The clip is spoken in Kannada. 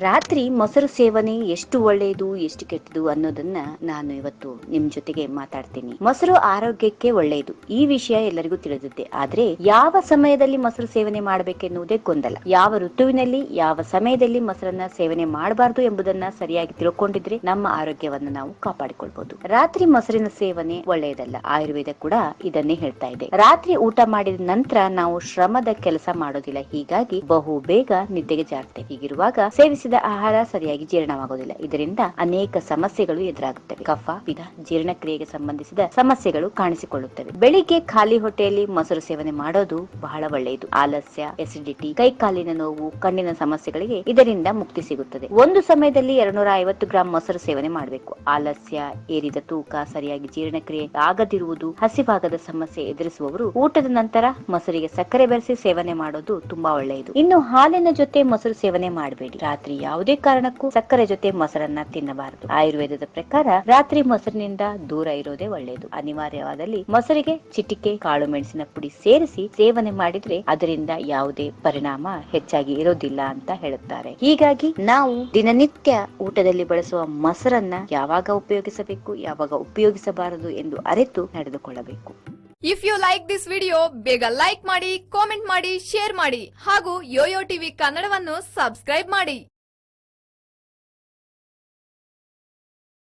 ರಾತ್ರಿ ಮೊಸರು ಸೇವನೆ ಎಷ್ಟು ಒಳ್ಳೆಯದು ಎಷ್ಟು ಕೆಟ್ಟದು ಅನ್ನೋದನ್ನ ನಾನು ಇವತ್ತು ನಿಮ್ ಜೊತೆಗೆ ಮಾತಾಡ್ತೀನಿ. ಮೊಸರು ಆರೋಗ್ಯಕ್ಕೆ ಒಳ್ಳೆಯದು ಈ ವಿಷಯ ಎಲ್ಲರಿಗೂ ತಿಳಿದಿದ್ದೆ. ಆದ್ರೆ ಯಾವ ಸಮಯದಲ್ಲಿ ಮೊಸರು ಸೇವನೆ ಮಾಡಬೇಕೆನ್ನುವುದೇ ಗೊಂದಲ. ಯಾವ ಋತುವಿನಲ್ಲಿ, ಯಾವ ಸಮಯದಲ್ಲಿ ಮೊಸರನ್ನ ಸೇವನೆ ಮಾಡಬಾರದು ಎಂಬುದನ್ನ ಸರಿಯಾಗಿ ತಿಳ್ಕೊಂಡಿದ್ರೆ ನಮ್ಮ ಆರೋಗ್ಯವನ್ನ ನಾವು ಕಾಪಾಡಿಕೊಳ್ಬಹುದು ರಾತ್ರಿ ಮೊಸರಿನ ಸೇವನೆ ಒಳ್ಳೆಯದಲ್ಲ ಆಯುರ್ವೇದ ಕೂಡ ಇದನ್ನೇ ಹೇಳ್ತಾ ಇದೆ. ರಾತ್ರಿ ಊಟ ಮಾಡಿದ ನಂತರ ನಾವು ಶ್ರಮದ ಕೆಲಸ ಮಾಡೋದಿಲ್ಲ. ಹೀಗಾಗಿ ಬಹು ಬೇಗ ನಿದ್ದೆಗೆ ಜಾರ್ತೇವೆ ಹೀಗಿರುವಾಗ ಸೇವಿಸಿದ ಆಹಾರ ಸರಿಯಾಗಿ ಜೀರ್ಣವಾಗುವುದಿಲ್ಲ. ಇದರಿಂದ ಅನೇಕ ಸಮಸ್ಯೆಗಳು ಎದುರಾಗುತ್ತವೆ. ಕಫ ಪಿದ ಜೀರ್ಣಕ್ರಿಯೆಗೆ ಸಂಬಂಧಿಸಿದ ಸಮಸ್ಯೆಗಳು ಕಾಣಿಸಿಕೊಳ್ಳುತ್ತವೆ. ಬೆಳಿಗ್ಗೆ ಖಾಲಿ ಹೊಟ್ಟೆಯಲ್ಲಿ ಮೊಸರು ಸೇವನೆ ಮಾಡೋದು ಬಹಳ ಒಳ್ಳೆಯದು. ಆಲಸ್ಯ ಎಸಿಡಿಟಿ ಕೈಕಾಲಿನ ನೋವು, ಕಣ್ಣಿನ ಸಮಸ್ಯೆಗಳಿಗೆ ಇದರಿಂದ ಮುಕ್ತಿ ಸಿಗುತ್ತದೆ. ಒಂದು ಸಮಯದಲ್ಲಿ ಎರಡ್ನೂರ ಐವತ್ತು ಗ್ರಾಂ ಮೊಸರು ಸೇವನೆ ಮಾಡಬೇಕು. ಆಲಸ್ಯ, ಏರಿದ ತೂಕ, ಸರಿಯಾಗಿ ಜೀರ್ಣಕ್ರಿಯೆ ಆಗದಿರುವುದು, ಹಸಿವಾಗದ ಸಮಸ್ಯೆ ಎದುರಿಸುವವರು ಊಟದ ನಂತರ ಮೊಸರಿಗೆ ಸಕ್ಕರೆ ಬೆರೆಸಿ ಸೇವನೆ ಮಾಡೋದು ತುಂಬಾ ಒಳ್ಳೆಯದು. ಇನ್ನು ಹಾಲಿನ ಜೊತೆ ಮೊಸರು ಸೇವನೆ ಮಾಡಬೇಡಿ. ರಾತ್ರಿ ಯಾವುದೇ ಕಾರಣಕ್ಕೂ ಸಕ್ಕರೆ ಜೊತೆ ಮೊಸರನ್ನ ತಿನ್ನಬಾರದು. ಆಯುರ್ವೇದದ ಪ್ರಕಾರ ರಾತ್ರಿ ಮೊಸರಿನಿಂದ ದೂರ ಇರೋದೇ ಒಳ್ಳೆಯದು ಅನಿವಾರ್ಯವಾದಲ್ಲಿ ಮೊಸರಿಗೆ ಚಿಟಿಕೆ, ಕಾಳು, ಮೆಣಸಿನ ಪುಡಿ ಸೇರಿಸಿ ಸೇವನೆ ಮಾಡಿದ್ರೆ ಅದರಿಂದ ಯಾವುದೇ ಪರಿಣಾಮ ಹೆಚ್ಚಾಗಿ ಇರೋದಿಲ್ಲ ಅಂತ ಹೇಳುತ್ತಾರೆ. ಹೀಗಾಗಿ ನಾವು ದಿನನಿತ್ಯ ಊಟದಲ್ಲಿ ಬಳಸುವ ಮೊಸರನ್ನ ಯಾವಾಗ ಉಪಯೋಗಿಸಬೇಕು, ಯಾವಾಗ ಉಪಯೋಗಿಸಬಾರದು ಎಂದು ಅರಿತು ನಡೆದುಕೊಳ್ಳಬೇಕು. If you like this video ಬೇಗ ಲೈಕ್ ಮಾಡಿ ಕಾಮೆಂಟ್ ಮಾಡಿ ಶೇರ್ ಮಾಡಿ ಹಾಗೂ ಯೋಯೋ ಟಿವಿ ಕನ್ನಡವನ್ನು ಸಬ್ಸ್ಕ್ರೈಬ್ ಮಾಡಿ.